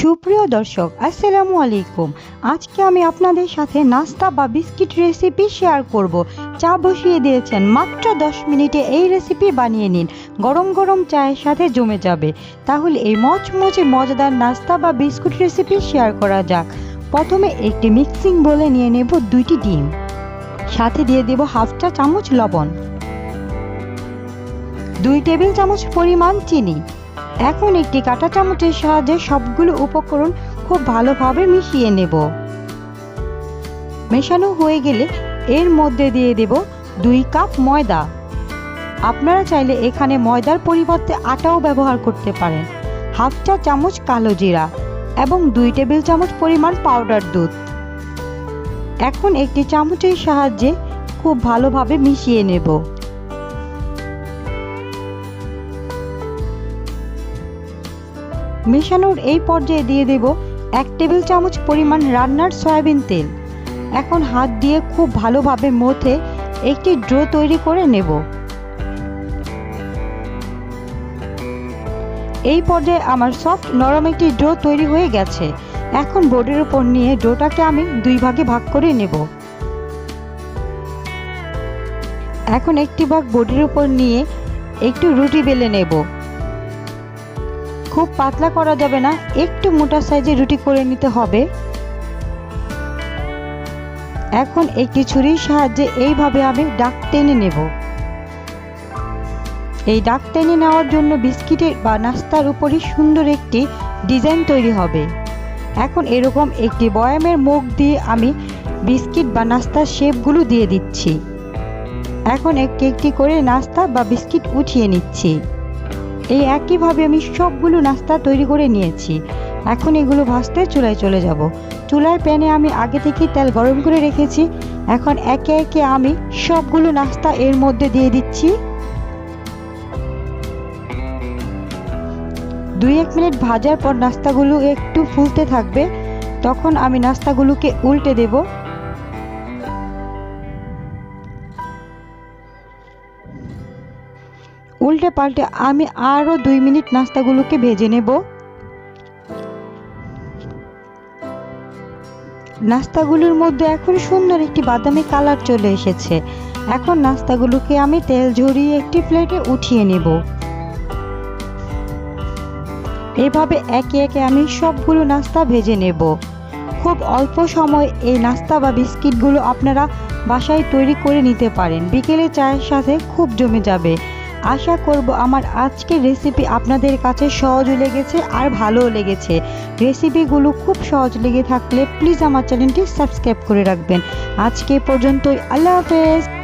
সুপ্রিয় দর্শক, আসসালামু আলাইকুম। আজকে আমি আপনাদের সাথে নাস্তা বা বিস্কিট রেসিপি শেয়ার করব। চা বসিয়ে দিয়েছেন, মাত্র দশ মিনিটে এই রেসিপি বানিয়ে নিন। গরম গরম চায়ের সাথে জমে যাবে। তাহলে এই মচমচে মজাদার নাস্তা বা বিস্কুট রেসিপি শেয়ার করা যাক। প্রথমে একটি মিক্সিং বলে নিয়ে নেব দুইটি ডিম। সাথে দিয়ে দেব হাফ চা চামচ লবণ। দুই টেবিল চামচ পরিমাণ চিনি। এখন একটি কাঁটা চামচের সাহায্যে সবগুলো উপকরণ খুব ভালোভাবে মিশিয়ে নেব। মেশানো হয়ে গেলে এর মধ্যে দিয়ে দেব দুই কাপ ময়দা। আপনারা চাইলে এখানে ময়দার পরিবর্তে আটাও ব্যবহার করতে পারেন। হাফ চা চামচ কালো জিরা এবং দুই টেবিল চামচ পরিমাণ পাউডার দুধ। এখন একটি চামচের সাহায্যে খুব ভালোভাবে মিশিয়ে নেব। মেশানোর এই পর্যায়ে দিয়ে দেব এক টেবিল চামচ পরিমাণ রান্নার সয়াবিন তেল। এখন হাত দিয়ে খুব ভালোভাবে মথে একটি ড্রো তৈরি করে নেব। এই পর্যায়ে আমার সফট নরম একটি ড্রো তৈরি হয়ে গেছে। এখন বোর্ডের উপর নিয়ে ডোটাকে আমি দুই ভাগে ভাগ করে নেব। এখন একটি ভাগ বোর্ডের উপর নিয়ে একটু রুটি বেলে নেব। খুব পাতলা করা যাবে না, একটু মোটা সাইজে রুটি করে নিতে হবে। এখন একটি ছুরির সাহায্যে এইভাবে আমি ডাক টেনে নেব। এই ডাক টেনে নেওয়ার জন্য বিস্কিটের বা নাস্তার উপরই সুন্দর একটি ডিজাইন তৈরি হবে। এখন এরকম একটি বয়ামের মুখ দিয়ে আমি বিস্কিট বা নাস্তার শেপগুলো দিয়ে দিচ্ছি। এখন একটি একটি করে নাস্তা বা বিস্কিট উঠিয়ে নিচ্ছি। এই একইভাবে আমি সবগুলো নাস্তা তৈরি করে নিয়েছি। এখন এগুলো ভাজতে চুলায় চলে যাব। চুলার প্যানে আমি আগে থেকেই তেল গরম করে রেখেছি। এখন একে একে আমি সবগুলো নাস্তা এর মধ্যে দিয়ে দিচ্ছি। দুই এক মিনিট ভাজার পর নাস্তাগুলো একটু ফুলতে থাকবে। তখন আমি নাস্তাগুলোকে উল্টে দেবো। উল্টে পাল্টে আমি আরও দুই মিনিট নাস্তাগুলোকে ভেজে নেব। নাস্তাগুলোর মধ্যে এখন সুন্দর একটি বাদামি কালার চলে এসেছে। এখন নাস্তাগুলোকে আমি তেল ঝরিয়ে একটি প্লেটে উঠিয়ে নেব। এভাবে একে একে আমি সবগুলো নাস্তা ভেজে নেব। খুব অল্প সময় এই নাস্তা বা বিস্কিটগুলো আপনারা বাসায় তৈরি করে নিতে পারেন। বিকেলে চায়ের সাথে খুব জমে যাবে। আশা করব আমার আজকের রেসিপি আপনাদের কাছে সহজ লেগেছে আর ভালোও লেগেছে। রেসিপিগুলো খুব সহজ লেগে থাকলে প্লিজ আমার চ্যানেলটি সাবস্ক্রাইব করে রাখবেন। আজকে পর্যন্তই, আল্লাহ হাফেজ।